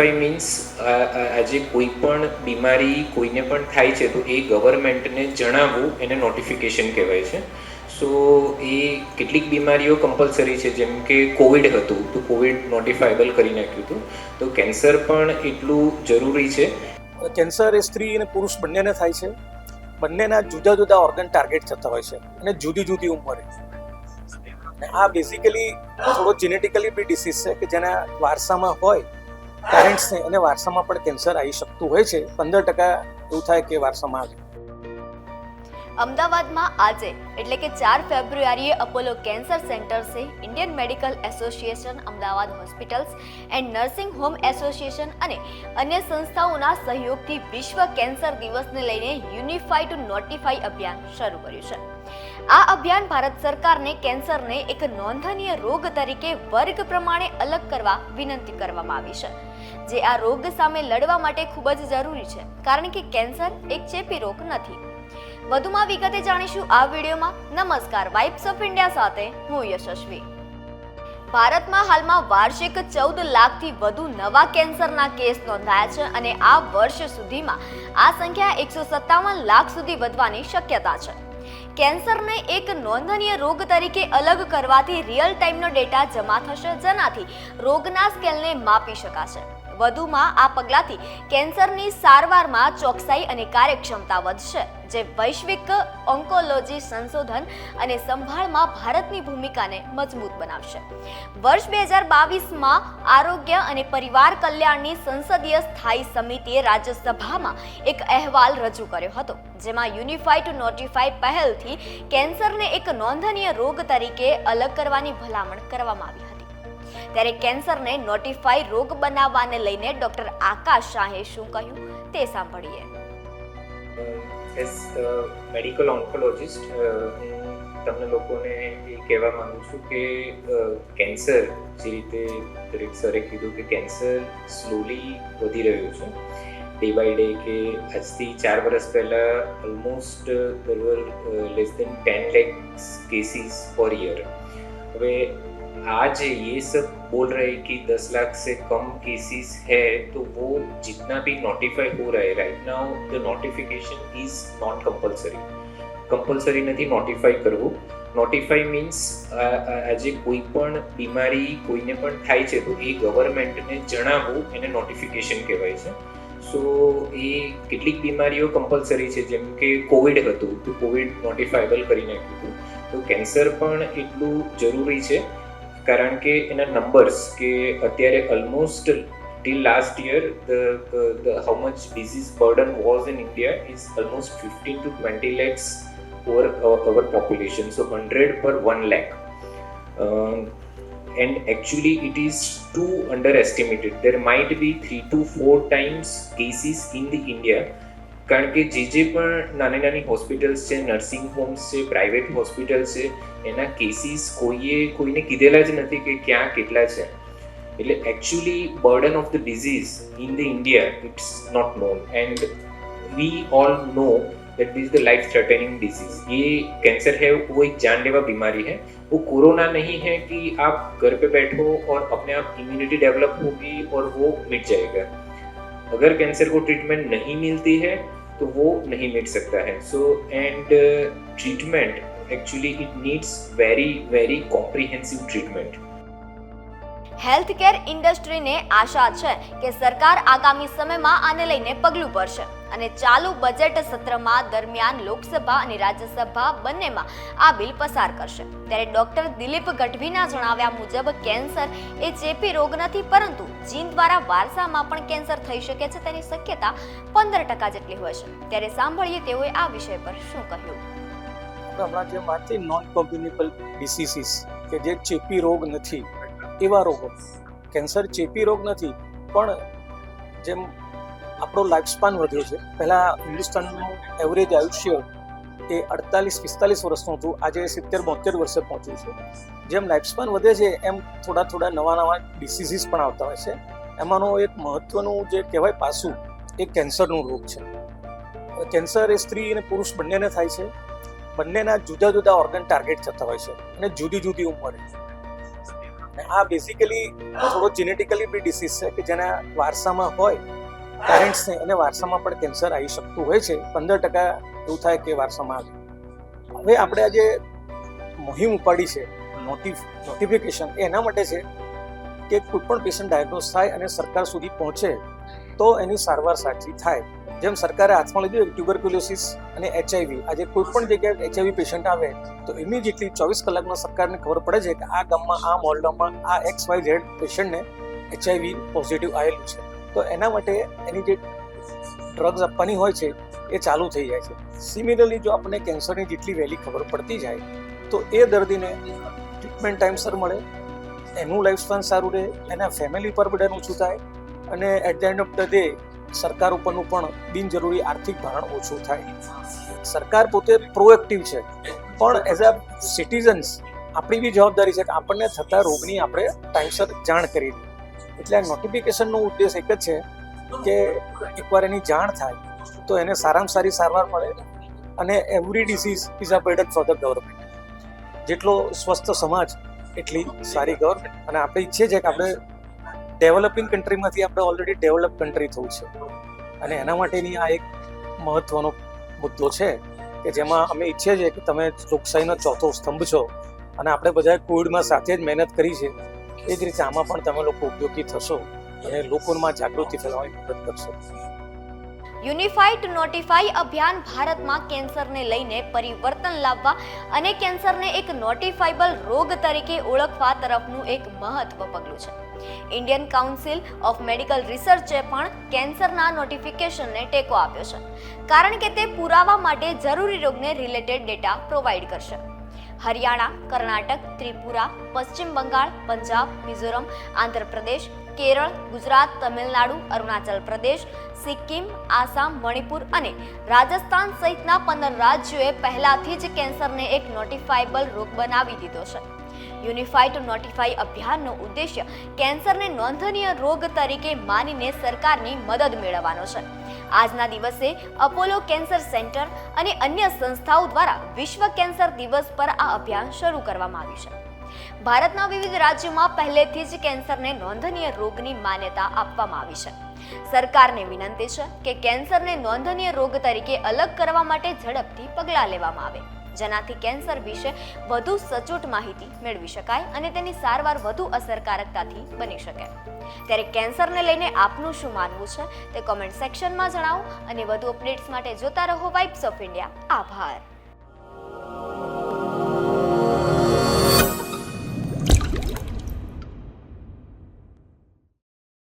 Notify means આજે કોઈ પણ બીમારી કોઈને પણ થાય છે, તો એ ગવર્મેન્ટને જણાવવું, એને નોટિફિકેશન કહેવાય છે. સો એ કેટલીક બીમારીઓ કમ્પલસરી છે, જેમ કે કોવિડ હતું, તો કોવિડ નોટિફાયેબલ કરી નાખ્યું હતું. તો કેન્સર પણ એટલું જરૂરી છે. કેન્સર એ સ્ત્રી અને પુરુષ બંનેને થાય છે. બંનેના જુદા જુદા ઓર્ગન ટાર્ગેટ થતા હોય છે, અને જુદી જુદી ઉંમરે. આ બેઝિકલી થોડો જેનેટિકલી બી ડિસીઝ છે, કે જેના વારસામાં હોય પેરેન્ટ્સને અને વારસામાં પણ કેન્સર આવી શકતું હોય છે. પંદર ટકા એવું થાય કે વારસામાં આવે. અમદાવાદમાં આજે, એટલે કે ચાર ફેબ્રુઆરીએ Apollo cancer સેન્ટર્સે Indian medical association Ahmedabad hospitals and nursing home association અને અન્ય સંસ્થાઓના સહયોગથી વિશ્વ કેન્સર દિવસને લઈને યુનિફાઈ ટુ નોટિફાઈ અભિયાન શરૂ કર્યું છે. આ અભિયાન ભારત સરકારને કેન્સરને એક નોંધનીય રોગ તરીકે વર્ગ પ્રમાણે અલગ કરવા વિનંતી કરવામાં આવી છે. જે આ રોગ સામે લડવા માટે ખૂબ જ જરૂરી છે. કારણ કે કેન્સર એક ચેપી રોગ નથી. વધુમાં વિગતે જાણીશું આ વિડીયોમાં. નમસ્કાર વાઇબ્સ ઓફ ઇન્ડિયા સાથે હું યશસ્વી. ભારતમાં હાલમાં વાર્ષિક ચૌદ લાખથી વધુ નવા કેન્સરના કેસ નોંધાયા છે અને આ વર્ષ સુધીમાં આ સંખ્યા એકસો સત્તાવન લાખ સુધી વધવાની શક્યતા છે. કેન્સરને એક નોંધનીય રોગ તરીકે અલગ કરવાથી રિયલ ટાઈમનો ડેટા જમા થશે જેનાથી રોગના સ્કેલને માપી શકાશે. વધુમાં આ પગલાંથી કેન્સરની સારવારમાં ચોકસાઈ અને કાર્યક્ષમતા વધશે, જે વૈશ્વિક ઓન્કોલોજી સંશોધન અને સંભાળમાં ભારતની ભૂમિકાને મજબૂત બનાવશે. વર્ષ બે હજાર બાવીસમાં આરોગ્ય અને પરિવાર કલ્યાણની સંસદીય સ્થાયી સમિતિએ રાજ્યસભામાં એક અહેવાલ રજૂ કર્યો હતો, જેમાં યુનિફાઈ ટુ નોટિફાઈ પહેલથી કેન્સરને એક નોંધનીય રોગ તરીકે અલગ કરવાની ભલામણ કરવામાં આવી હતી. ત્યારે કેન્સરને નોટિફાઈ રોગ બનાવવાને લઈને ડોક્ટર આકાશ શાહે શું કહ્યું તે સાંભળીએ એઝ મેડિકલ ઓન્કોલોજિસ્ટ હું તમને લોકોને એ કહેવા માંગુ છું કે કેન્સર જે રીતે દરેક સરે કીધું કે કેન્સર સ્લોલી વધી રહ્યું છે ડે બાય ડે કે આજથી ચાર વર્ષ પહેલાં almost there were less than ten lakhs cases per year હવે आज ये सब बोल रहे हैं कि 10 लाख से कम केसेस है तो वो जितना भी नोटिफाई हो रहा है right now the notification is not compulsory compulsory નથી નોટિફાઈ કરવું નોટિફાઈ મીન્સ આજે કોઈ પણ બીમારી કોઈને પણ થાય છે તો એ ગવર્મેન્ટને જણાવવું એને નોટિફિકેશન કહેવાય છે સો એ કેટલીક બીમારીઓ કમ્પલસરી છે જેમ કે કોવિડ હતું તો કોવિડ નોટિફાયેબલ કરી નાખ્યું હતું તો કેન્સર પણ એટલું જરૂરી છે કારણ કે એના નંબર્સ કે અત્યારે almost till last year the, the, the how much disease burden was in india is almost 15 to 20 lakhs over our, our population so 100 per 1 lakh um, and actually it is too underestimated there might be 3 to 4 times cases in the india કારણ કે જે જે પણ નાની નાની hospitals છે nursing homes છે private hospitals છે એના કેસીસ કોઈએ કોઈને કીધેલા જ નથી કે ક્યાં કેટલા છે એટલે actually burden of the disease in the India it's not known and we all know that this the life threatening disease ये कैंसर है वो एक जानलेवा बीमारी है वो कोरोना नहीं है कि आप घर पे बैठो और अपने आप इम्यूनिटी डेवलप होगी और वो मिट जाएगा अगर कैंसर को ट्रीटमेंट नहीं मिलती है तो वो नहीं मिट सकता है so and treatment actually it needs very very comprehensive treatment health care ઇન્ડસ્ટ્રીને આશા છે કે સરકાર આગામી સમયમાં આને લઈને પગલું ભરશે. અને ચાલુ બજેટ સત્રમાં દરમિયાન લોકસભા અને રાજ્યસભા બંનેમાં આ બિલ પસાર કરશે. ત્યારે ડોક્ટર દિલીપ ગઢવીના જણાવ્યા મુજબ કેન્સર એ ચેપી રોગ નથી, પરંતુ જીન દ્વારા વારસામાં પણ કેન્સર થઈ શકે છે તેની શક્યતા પંદર ટકા જેટલી હોય છે. ત્યારે સાંભળીએ તેઓએ આ વિષય પર શું કહ્યું? હમણાં જે વાત નોન કોમ્યુનિકલ ડિસીસીસ કે જે ચેપી રોગ નથી એવા રોગો. કેન્સર ચેપી રોગ નથી, પણ જેમ આપણો લાઈફ સ્પાન વધ્યો છે, પહેલાં હિન્દુસ્તાનનું એવરેજ આયુષ્ય એ અડતાલીસ, પિસ્તાલીસ વર્ષનું હતું, આજે સિત્તેર બોતેર વર્ષે પહોંચ્યું છે. જેમ લાઈફ સ્પાન વધે છે, એમ થોડા થોડા નવા નવા ડિસીઝીસ પણ આવતા હોય છે. એમાંનો એક મહત્વનું જે કહેવાય પાસું, એ કેન્સરનું રોગ છે. કેન્સર એ સ્ત્રી અને પુરુષ બંનેને થાય છે. બંનેના જુદા જુદા ઓર્ગન ટાર્ગેટ થતા હોય છે અને જુદી જુદી ઉંમરે. અને આ બેઝિકલી થોડો જીનેટિકલી બી ડિસીઝ છે કે જેના વારસામાં હોય પેરેન્ટ્સને એને વારસામાં પણ કેન્સર આવી શકતું હોય છે, પંદર ટકા એવું થાય કે વારસામાં આવે. હવે આપણે આજે મુહિમ ઉપાડી છે નોટિફ નોટિફિકેશન એના માટે છે કે કોઈ પણ પેશન્ટ ડાયગ્નોઝ થાય અને સરકાર સુધી પહોંચે, તો એની સારવાર સાચી થાય. જેમ સરકારે હાથમાં લીધું ટ્યુબરક્યુલોસિસ અને એચઆઈવી આજે કોઈ પણ જગ્યાએ એચઆઈવી પેશન્ટ આવે, તો ઇમિડિયેટલી ચોવીસ કલાકમાં સરકારને ખબર પડે છે કે આ ગામમાં, આ મોહલ્લામાં આ એક્સ વાય ઝેડ પેશન્ટને એચઆઈવી પોઝિટિવ આવેલું છે. તો એના માટે એની જે ડ્રગ્સ આપવાની હોય છે, એ ચાલુ થઈ જાય છે. સિમિલરલી જો આપણને કેન્સરની જેટલી વહેલી ખબર પડતી જાય, તો એ દર્દીને ટ્રીટમેન્ટ ટાઈમસર મળે એનું લાઈફ સ્પાન સારું રહે, એના ફેમિલી પર બર્ડન ઓછું થાય અને at the end of the day સરકાર ઉપરનું પણ બિનજરૂરી આર્થિક ભારણ ઓછું થાય. સરકાર પોતે પ્રોએક્ટિવ છે, પણ એઝ અ સિટીઝન્સ આપણી બી જવાબદારી છે કે આપણને થતા રોગની આપણે ટાઈમસર જાણ કરી દઈએ એટલે આ નોટિફિકેશનનો ઉદ્દેશ એક જ છે કે એકવાર એની જાણ થાય તો એને સારામાં સારી સારવાર મળે અને every disease is a burden for the government જેટલો સ્વસ્થ સમાજ એટલી સારી ગવર્મેન્ટ. અને આપણે ઈચ્છીએ છીએ કે આપણે ડેવલપિંગ કન્ટ્રીમાંથી આપણે ઓલરેડી ડેવલપ કન્ટ્રી થવું છે. અને એના માટેની આ એક મહત્વનો મુદ્દો છે કે જેમાં અમે ઈચ્છીએ છીએ કે તમે લોકશાહીનો ચોથો સ્તંભ છો. અને આપણે બધાએ કોવિડમાં સાથે જ મહેનત કરી છે. એ જ રીતે આમાં પણ તમે લોકો ઉપયોગી થશો અને લોકોમાં જાગૃતિ ફેલાવવાની મદદ કરશો. યુનિફાઈડ નોટિફાઈ અભિયાન ભારતમાં કેન્સરને લઈને પરિવર્તન લાવવા અને કેન્સરને એક નોટિફાઈબલ રોગ તરીકે ઓળખવા તરફનું એક મહત્વ પગલું છે. ઇન્ડિયન કાઉન્સિલ ઓફ મેડિકલ રિસર્ચે પણ કેન્સરના નોટિફિકેશનને ટેકો આપ્યો છે, કારણ કે તે પુરાવા માટે જરૂરી રોગને રિલેટેડ ડેટા પ્રોવાઈડ કરશે. હરિયાણા, કર્ણાટક, ત્રિપુરા, પશ્ચિમ બંગાળ, પંજાબ, મિઝોરમ, આંધ્રપ્રદેશ કેરળ, ગુજરાત, તમિલનાડુ, અરુણાચલ પ્રદેશ, સિક્કિમ, આસામ, મણિપુર અને રાજસ્થાન સહિતના પંદર રાજ્યોએ પહેલાથી જ કેન્સરને એક નોટિફાયેબલ રોગ બનાવી દીધો છે. યુનિફાઈડ નોટિફાઈ અભિયાનનો ઉદ્દેશ્ય કેન્સરને નોંધનીય રોગ તરીકે માનીને સરકારની મદદ મેળવવાનો છે. આજના દિવસે અપોલો કેન્સર સેન્ટર અને અન્ય સંસ્થાઓ દ્વારા વિશ્વ કેન્સર દિવસ પર આ અભિયાન શરૂ કરવામાં આવ્યું છે. ભારતના વિવિધ રાજ્યોમાં પહેલેથી જ કેન્સરને નોંધનીય રોગની માન્યતા આપવામાં આવી છે. સરકારને વિનંતી છે કે કેન્સરને નોંધનીય રોગ તરીકે અલગ કરવા માટે ઝડપથી પગલાં લેવામાં આવે. જેનાથી કેન્સર વિશે વધુ સચોટ માહિતી મેળવી શકાય અને તેની સારવાર વધુ અસરકારકતાથી બની શકે. ત્યારે કેન્સરને લઈને આપનું શું માનવું છે તે કોમેન્ટ સેક્શનમાં જણાવો અને વધુ અપડેટ્સ માટે જોતા રહો વાઇબ્સ ઓફ ઇન્ડિયા આભાર.